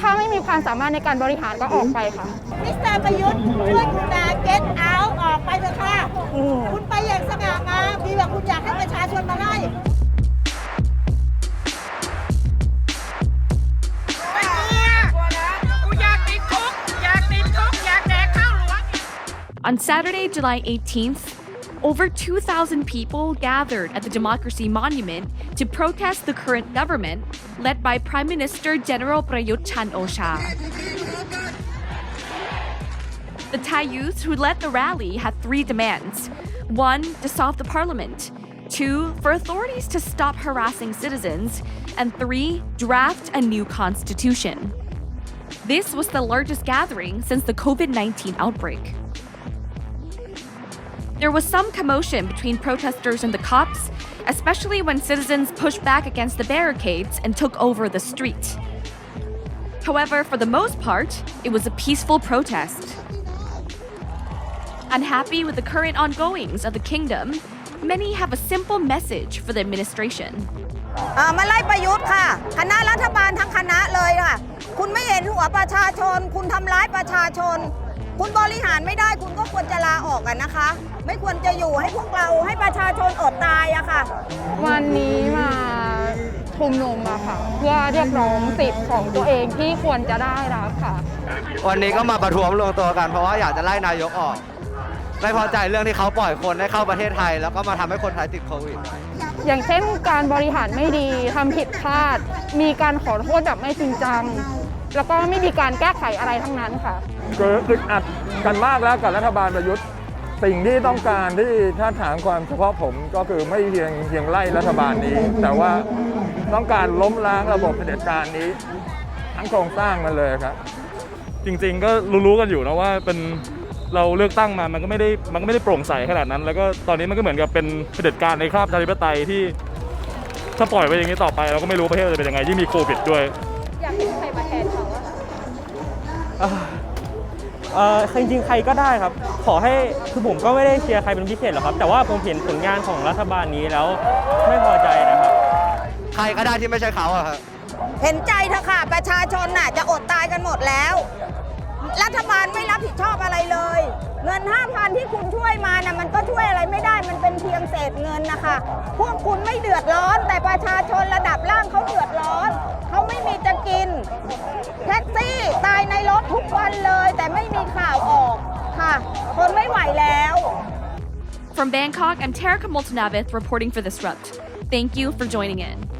ถ้าไม่มีความสามารถในการบริหารก็ออกไปค่ะ มิสเตอร์ประยุทธ์ช่วยคุณนา get out ออกไปเถอะค่ะอืมคุณไปอย่างสง่างามดีกว่าคุณอยากให้ประชาชนมาไล่ไม่กลัวกูอยากติดคุกอยากติดคุกอยากแดกข้าวหลวง On Saturday, July 18th, over 2,000 people gathered at the Democracy Monument to protest the current government led by Prime Minister General Prayut Chan-o-cha. The Thai youth who led the rally had three demands. One, dissolve the parliament. Two, for authorities to stop harassing citizens. And three, draft a new constitution. This was the largest gathering since the COVID 19 outbreak. There was some commotion between protesters and the cops, especially when citizens pushed back against the barricades and took over the street. However, for the most part, it was a peaceful protest. Unhappy with the current ongoings of the kingdom, many have a simple message for the administration. เอ่อมาไล่ประยุทธ์ค่ะ คณะรัฐบาลทั้งคณะเลยค่ะ คุณไม่เห็นหัวประชาชน คุณทำร้ายประชาชน คุณบริหารไม่ได้คุณก็ควรจะลาออกกันนะคะ ไม่ควรจะอยู่ให้พวกเราให้ประชาชนอดตายอะค่ะ วันนี้มาชุมนุมอะค่ะ เพื่อเรียกร้องสิทธิ์ของตัวเองที่ควรจะได้รับค่ะ วันนี้ก็มาประท้วงรวมตัวกันเพราะว่าอยากจะไล่นายกออก ไม่พอใจเรื่องที่เขาปล่อยคนให้เข้าประเทศไทย แล้วก็มาทำให้คนไทยติดโควิด อย่างเช่นการบริหารไม่ดีทำผิดพลาด มีการขอโทษแบบไม่จริงจัง แล้วก็ไม่มีการแก้ไขอะไรทั้งนั้นค่ะเกิดอึดอัดกันมากแล้วกับรัฐบาลประยุทธ์ สิ่งที่ต้องการที่ถ้าถามความเฉพาะผมก็คือไม่เพียงเพียงไล่รัฐบาลนี้ แต่ว่าต้องการล้มล้างระบบเผด็จการนี้ ทั้งโครงสร้างมันเลยครับ จริงๆก็รู้ๆกันอยู่นะว่าเป็นเราเลือกตั้งมา มันก็ไม่ได้ มันก็ไม่ได้โปร่งใสขนาดนั้น แล้วก็ตอนนี้มันก็เหมือนกับเป็นเผด็จการในคราบประชาธิปไตยที่ถ้าปล่อยไปอย่างนี้ต่อไป เราก็ไม่รู้ประเทศเราจะเป็นยังไงยิ่งมีโควิดด้วย เออจริงๆใครก็ได้ครับ ขอให้คือผมก็ไม่ได้เชียร์ใครเป็นพิเศษหรอกครับ แต่ว่าผมเห็นผลงานของรัฐบาลนี้แล้วไม่พอใจนะครับ ใครก็ได้ที่ไม่ใช่เขาอะครับเห็นใจเถอะค่ะ ประชาชนน่ะจะอดตายกันหมดแล้ว รัฐบาลไม่รับผิดชอบอะไรเลย เงิน 5,000 ที่คุณช่วยมาน่ะมันก็ช่วยอะไรไม่ได้มันเป็นเพียงเศษเงินนะคะ พวกคุณไม่เดือดร้อนแต่ประชาชนระดับล่างเขา From Bangkok, I'm Terika Moltanavith reporting for Disrupt. Thank you for joining in.